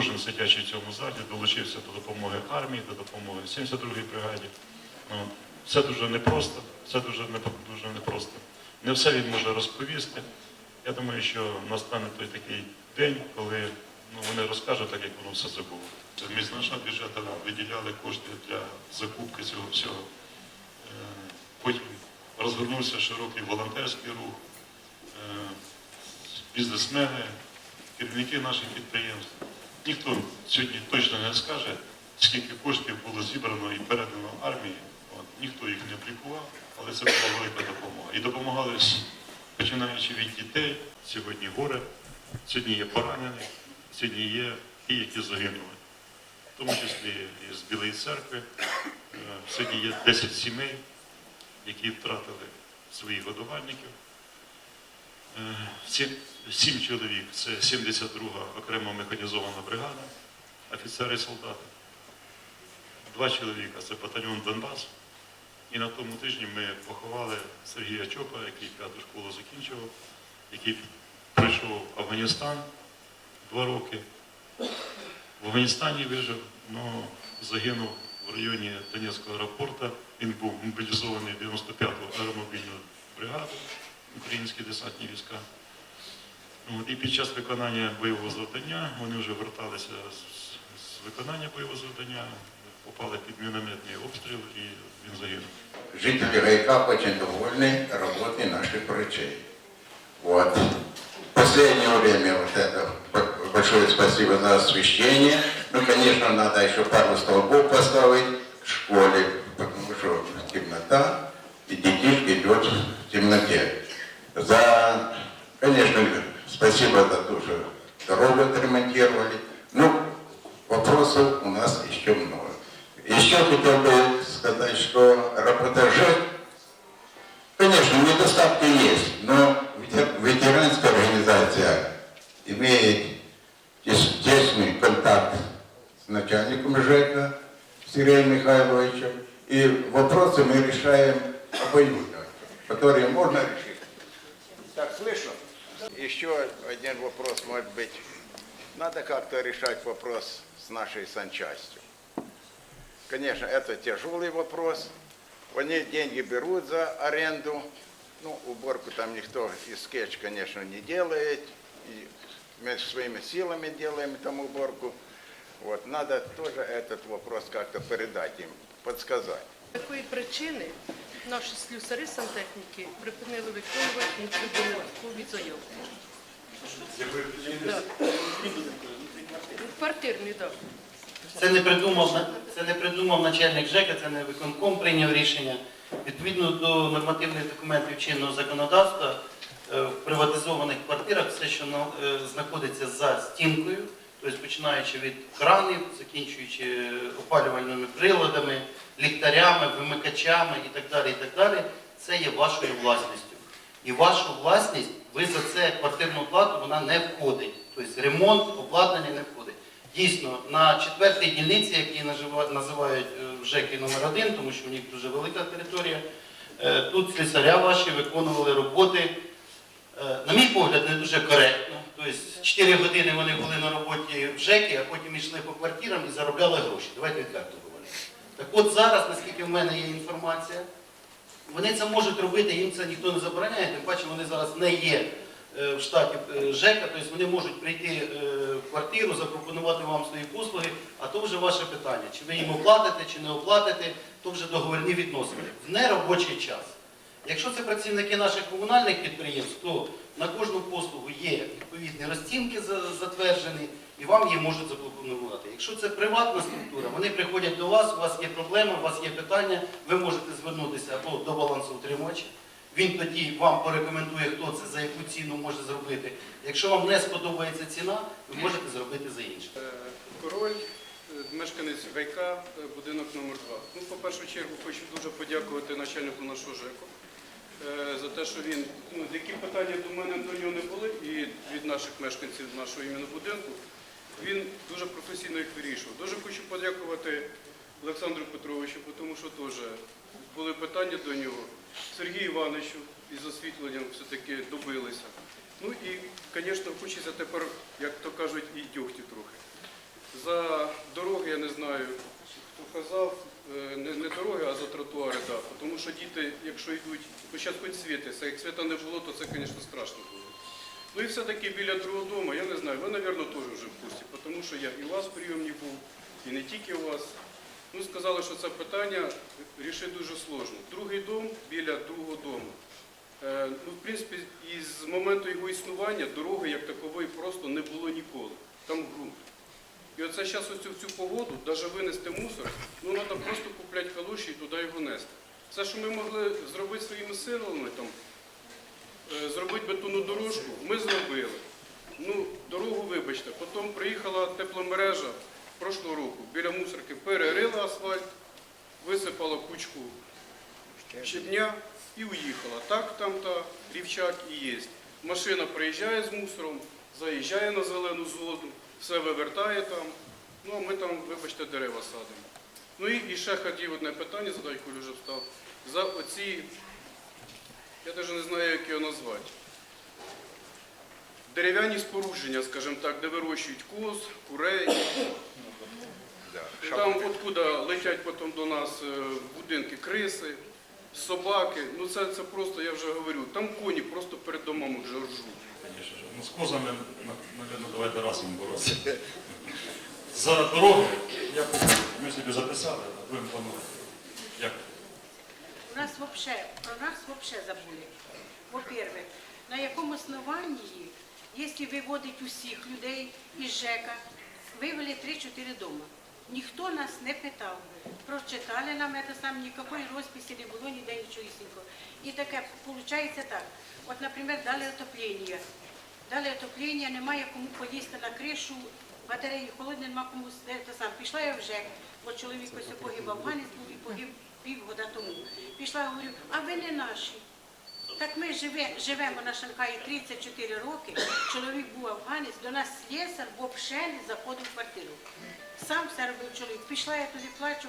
кожен сидячий в цьому залі долучився до допомоги армії, до допомоги 72-й бригаді. Ну, Це дуже непросто, це дуже, дуже непросто. Не все він може розповісти. Я думаю, що настане той такий день, коли ну, вони розкажуть так, як воно все це було. Ми з нашого бюджету виділяли кошти для закупки цього всього. Е, Потім розгорнувся широкий волонтерський рух, е, бізнесмени, керівники наших підприємств. Ніхто сьогодні точно не скаже, скільки коштів було зібрано і передано армії. От, ніхто їх не облікував, але це була велика допомога. І допомагали починаючи від дітей, сьогодні горе, сьогодні є поранені, сьогодні є ті, які загинули. В тому числі і з Білої церкви. Е, Сьогодні є 10 сімей, які втратили своїх годувальників. Е, Сім, чоловік це 72-га окрема механізована бригада, офіцери і солдати. Два чоловіка це батальйон Донбас. І на тому тижні ми поховали Сергія Чопа, який п'яту школу закінчував, який пройшов Афганістан два роки. В Афганістані вижив, але загинув в районі Донецького аеропорту. Він був мобілізований в 95-ту аеромобільну бригаду, українські десантні війська. І під час виконання бойового завдання вони вже верталися з, виконання бойового завдання, попали під мінометний обстріл і він загинув. Жители Гайка очень довольны работой наших врачей. Вот. В последнее время вот это большое спасибо за освещение. Ну, конечно, надо еще пару столбов поставить в школе, потому что темнота, и детишки идет в темноте. За, конечно, спасибо за то, что дорогу отремонтировали. Ну, вопросов у нас еще много. Еще хотел бы сказать, что работа ЖЭК, конечно, недостатки есть, но ветер- ветеранская организация имеет тес- тесный контакт с начальником ЖЭКа Сергеем Михайловичем, и вопросы мы решаем обоюдно, которые можно решить. Так, слышно? Еще один вопрос, может быть, надо как-то решать вопрос с нашей санчастью. Конечно, это тяжелый вопрос. Они деньги берут за аренду. Ну, уборку там никто из скетч, конечно, не делает. И мы своими силами делаем там уборку. Вот, надо тоже этот вопрос как-то передать им, подсказать. Такої причини наші слюсари сантехніки припинили виконувати недобудинкові заявки. Да. Квартирні, так. Це не придумав це не придумав начальник ЖЕКа, це не виконком прийняв рішення. Відповідно до нормативних документів чинного законодавства е, в приватизованих квартирах все, що е, знаходиться за стінкою, тобто починаючи від кранів, закінчуючи опалювальними приладами, ліхтарями, вимикачами і так далі, і так далі, це є вашою власністю. І вашу власність ви за це квартирну плату вона не входить. Тобто ремонт, обладнання не входить. Дійсно, на четвертій дільниці, які називають е, ЖЕКи номер 1 тому що в них дуже велика територія, е, тут слісаря ваші виконували роботи, е, на мій погляд, не дуже коректно. Тобто 4 години вони були на роботі в ЖЕКі, а потім йшли по квартирам і заробляли гроші. Давайте відверто говорити. Так от зараз, наскільки в мене є інформація, вони це можуть робити, їм це ніхто не забороняє, тим паче вони зараз не є е, в штаті е, ЖЕКа, тобто вони можуть прийти е, в квартиру, запропонувати вам свої послуги, а то вже ваше питання, чи ви їм оплатите, чи не оплатите, то вже договірні відносини в неробочий час. Якщо це працівники наших комунальних підприємств, то на кожну послугу є відповідні розцінки затверджені, і вам її можуть запропонувати. Якщо це приватна структура, вони приходять до вас, у вас є проблема, у вас є питання, ви можете звернутися або до балансоутримувача. Він тоді вам порекомендує, хто це, за яку ціну може зробити. Якщо вам не сподобається ціна, ви можете зробити за інше. Е, Король, е, мешканець Гайка, е, будинок номер 2 Ну, по першу чергу хочу дуже подякувати начальнику нашого ЖЕКу за те, що він, ну, які питання до мене до нього не були, і від наших мешканців нашого іменно будинку, він дуже професійно їх вирішував. Дуже хочу подякувати Олександру Петровичу, тому що теж були питання до нього. Сергію Івановичу із освітленням все-таки добилися. Ну і, звісно, хочеться тепер, як то кажуть, і дьогтю трохи. За дороги, я не знаю, хто казав, е, не, не дороги, а за тротуари, так. Тому що діти, якщо йдуть, бо зараз хоч світиться, як світа не було, то це, звісно, страшно було. Ну і все-таки біля другого дому, я не знаю, ви, мабуть, теж вже в курсі, тому що я і у вас в прийомні був, і не тільки у вас. Ну, сказали, що це питання рішити дуже сложно. Другий дом біля другого дому. Е, Ну, в принципі, із моменту його існування дороги як такової просто не було ніколи. Там ґрунт. І оце зараз оцю в цю погоду, навіть винести мусор, ну треба просто купляти калуші і туди його нести. Все, що ми могли зробити своїми силами, там, е, зробити бетонну дорожку, ми зробили. Ну, дорогу, вибачте, потім приїхала тепломережа прошлого року, біля мусорки перерила асфальт, висипала кучку щебня і уїхала. Так там та рівчак і є. Машина приїжджає з мусором, заїжджає на зелену зону, все вивертає там. Ну а ми там, вибачте, дерева садимо. Ну і, і ще хотів одне питання задати, коли вже встав. За оці, я навіть не знаю, як його назвати. Дерев'яні спорудження, скажімо так, де вирощують коз, курей. І там откуда летять потім до нас е, будинки криси, собаки. Ну це, це просто, я вже говорю, там коні просто перед домом вже ржуть. Же. Ну, з козами, мабуть, давайте разом боротися. За дороги, я ми собі записали, а будемо планувати. Дякую. У нас вообще, про нас вообще забули. Во-первых, на якому основании, якщо виводить усіх людей із ЖЕКа, вивели 3-4 дома. Ніхто нас не питав. Прочитали нам це сам, ніякої розписі не було, ніде нічого ісінького. І таке, виходить так. От, наприклад, дали отоплення. Дали отоплення, немає кому поїсти на кришу, батареї холодні, нема кому те сам. Пішла я в ЖЕК, бо чоловік ось погиб афганець був і погиб півгода тому. Пішла, говорю, а ви не наші. Так ми живе, живемо на Шанхаї 34 роки, чоловік був афганець, до нас слесар взагалі не заходив в квартиру. Сам все робив чоловік. Пішла я туди плачу,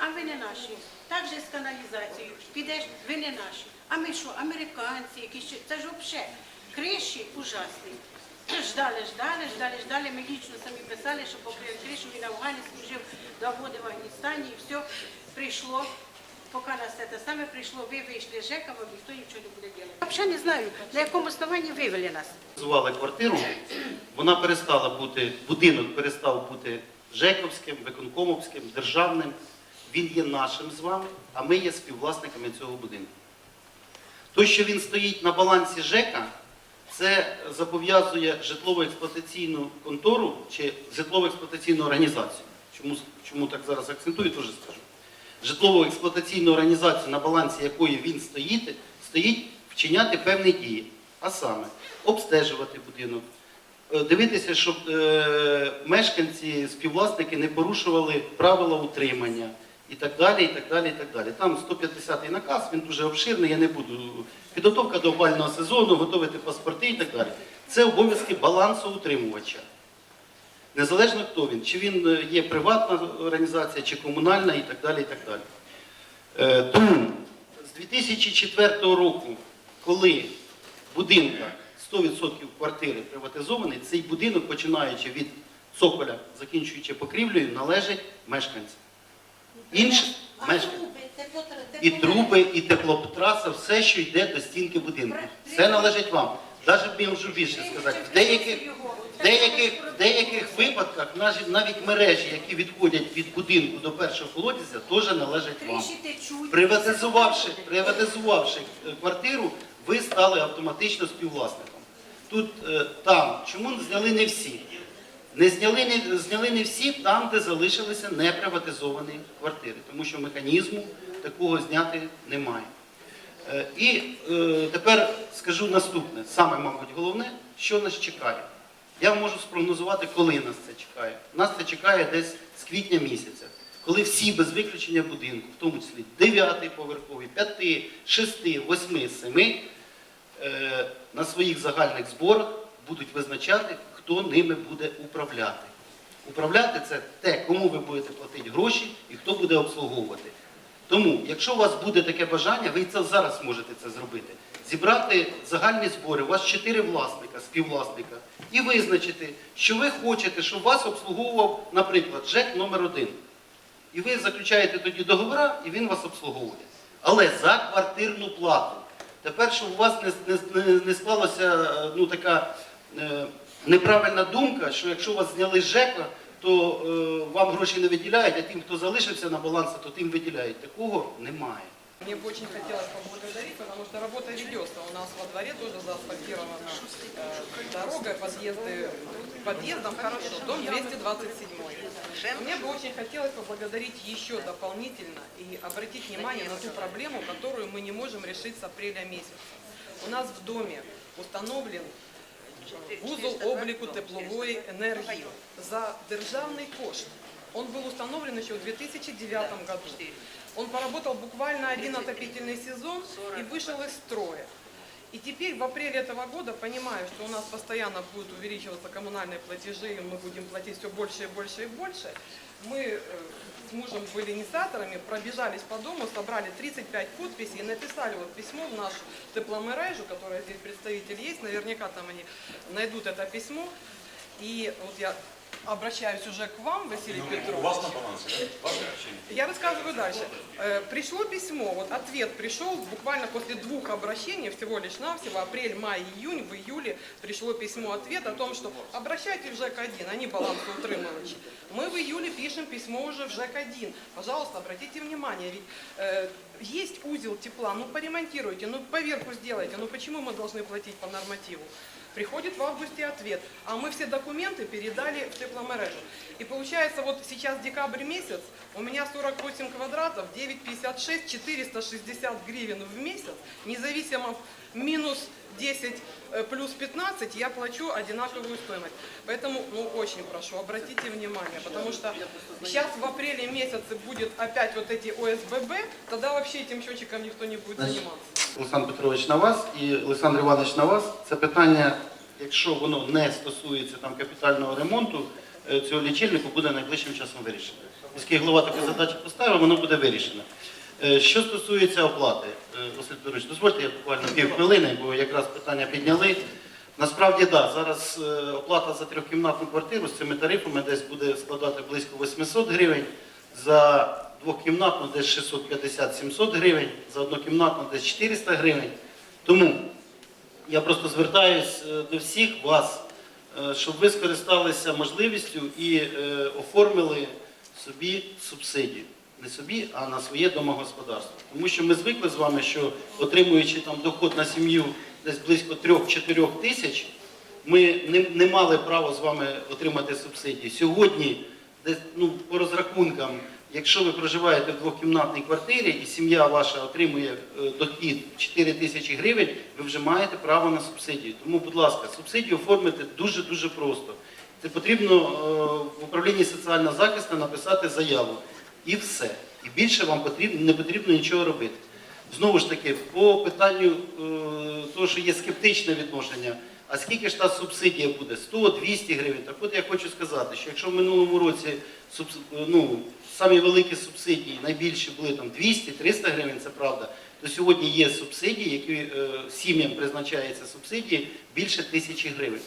а ви не наші. Так же з каналізацією. Підеш, ви не наші. А ми що, американці, якісь це ж взагалі криші ужасні. Ждали, ждали, ждали, ждали. Ми лічно самі писали, що покрив кришу, він афганець служив до води в Афганістані, і все прийшло. Поки нас це те саме прийшло, ви вийшли з ЖЕКа, вам ніхто нічого не буде робити. Взагалі не знаю, на якому основанні вивели нас. Звали квартиру, вона перестала бути, будинок перестав бути Жековським, виконкомовським, державним. Він є нашим з вами, а ми є співвласниками цього будинку. То, що він стоїть на балансі ЖЕКа, це зобов'язує житлово-експлуатаційну контору чи житлово-експлуатаційну організацію. Чому, чому так зараз акцентую, теж скажу. Житлово-експлуатаційну організацію, на балансі якої він стоїть, стоїть вчиняти певні дії. А саме обстежувати будинок, е, дивитися, щоб е, мешканці, співвласники не порушували правила утримання і так далі. і так далі, і так далі. Там 150-й наказ, він дуже обширний, я не буду. Підготовка до опального сезону, готувати паспорти і так далі. Це обов'язки балансоутримувача. Незалежно хто він, чи він е, є приватна організація, чи комунальна і так далі. І так далі. Е, Тому з 2004 року, коли в будинках 100% квартири приватизовані, цей будинок, починаючи від цоколя, закінчуючи покрівлею, належить мешканцям. Інші мешканці. І труби, і теплотраса, все, що йде до стінки будинку. Все належить вам. Навіть можу більше сказати, в деяких, в деяких, в деяких випадках навіть, навіть мережі, які відходять від будинку до першого колодязя, теж належать вам. Приватизувавши, приватизувавши е, квартиру, ви стали автоматично співвласником. Тут е, там, чому зняли не всі? Не зняли, не, зняли не всі там, де залишилися неприватизовані квартири, тому що механізму такого зняти немає. Е, І е, тепер скажу наступне, саме, мабуть, головне, що нас чекає. Я можу спрогнозувати, коли нас це чекає. Нас це чекає десь з квітня місяця, коли всі без виключення будинку, в тому числі 9 поверховий, 5, 6, 8, 7, е, на своїх загальних зборах будуть визначати, хто ними буде управляти. Управляти це те, кому ви будете платити гроші і хто буде обслуговувати. Тому, якщо у вас буде таке бажання, ви це зараз можете це зробити. зібрати загальні збори, у вас чотири власника, співвласника, і визначити, що ви хочете, щоб вас обслуговував, наприклад, ЖЕК номер 1 І ви заключаєте тоді договори, і він вас обслуговує. Але за квартирну плату. Тепер, щоб у вас не, не, не, не склалася е, ну, така е, неправильна думка, що якщо вас зняли з ЖЕКа, то е, вам гроші не виділяють, а тим, хто залишився на балансі, то тим виділяють. Такого немає. Мне бы очень хотелось поблагодарить, потому что работа ведется. У нас во дворе тоже заасфальтирована э, дорога, подъезды. Подъездом хорошо, дом 227. Мне бы очень хотелось поблагодарить еще дополнительно и обратить внимание на ту проблему, которую мы не можем решить с апреля месяца. У нас в доме установлен вузол обліку теплової енергії за державний кошт. Он был установлен еще в 2009 году. Он поработал буквально один отопительный сезон и вышел из строя. И теперь в апреле этого года, понимая, что у нас постоянно будут увеличиваться коммунальные платежи, и мы будем платить все больше и больше и больше, мы э, с мужем были инициаторами, пробежались по дому, собрали 35 подписей и написали вот письмо в нашу тепломережу, которая здесь представитель есть, наверняка там они найдут это письмо. И вот я обращаюсь уже к вам, Василий Петрович. У вас на балансі, так? Ваше чи ні? Я рассказываю дальше. Э, Пришло письмо, вот ответ пришел буквально после двух обращений, всего лишь навсего, апрель, май, июнь, в июле пришло письмо-ответ о том, что обращайтесь в ЖЭК-1, они балансоутримывачи. Мы в июле пишем письмо уже в ЖЭК-1. Пожалуйста, обратите внимание, ведь э, есть узел тепла, ну поремонтируйте, ну поверху сделайте, ну почему мы должны платить по нормативу? Приходит в августе ответ, а мы все документы передали в тепломережу. И получается, вот сейчас декабрь месяц, у меня 48 квадратов, 9,56, 460 гривен в месяц, независимо минус 10 э, плюс 15, я плачу одинаковую стоимость. Поэтому, ну, очень прошу, обратите внимание, потому что сейчас в апреле месяце будет опять вот эти ОСББ, тогда вообще этим счетчиком никто не будет Значит, заниматься. Олександр Петрович на вас і Олександр Іванович на вас. Це питання, якщо воно не стосується там капітального ремонту, е, цього лічильнику буде найближчим часом вирішено. Міський голова таку задачу поставив, воно буде вирішено. Е, Що стосується оплати, е, Василь Петрович, дозвольте я буквально пів хвилини, бо якраз питання підняли. Насправді так, зараз е, оплата за трьохкімнатну квартиру з цими тарифами десь буде складати близько 800 гривень, за двохкімнатну десь 650-700 гривень, за однокімнатну десь 400 гривень. Тому я просто звертаюсь до всіх вас, щоб ви скористалися можливістю і оформили собі субсидію. Не собі, а на своє домогосподарство. Тому що ми звикли з вами, що отримуючи там доход на сім'ю десь близько 3-4 тисяч, ми не, не мали права з вами отримати субсидії. Сьогодні, десь, ну, по розрахункам, якщо ви проживаєте в двокімнатній квартирі і сім'я ваша отримує е, дохід 4 тисячі гривень, ви вже маєте право на субсидію. Тому, будь ласка, субсидію оформити дуже-дуже просто. Це потрібно е, в управлінні соціального захисту написати заяву. І все. І більше вам потрібно, не потрібно нічого робити. Знову ж таки, по питанню е, того, що є скептичне відношення, а скільки ж та субсидія буде? 100-200 гривень. Так от я хочу сказати, що якщо в минулому році ну, самі великі субсидії, найбільші були там 200-300 гривень, це правда, то сьогодні є субсидії, які е, сім'ям призначаються субсидії більше тисячі гривень.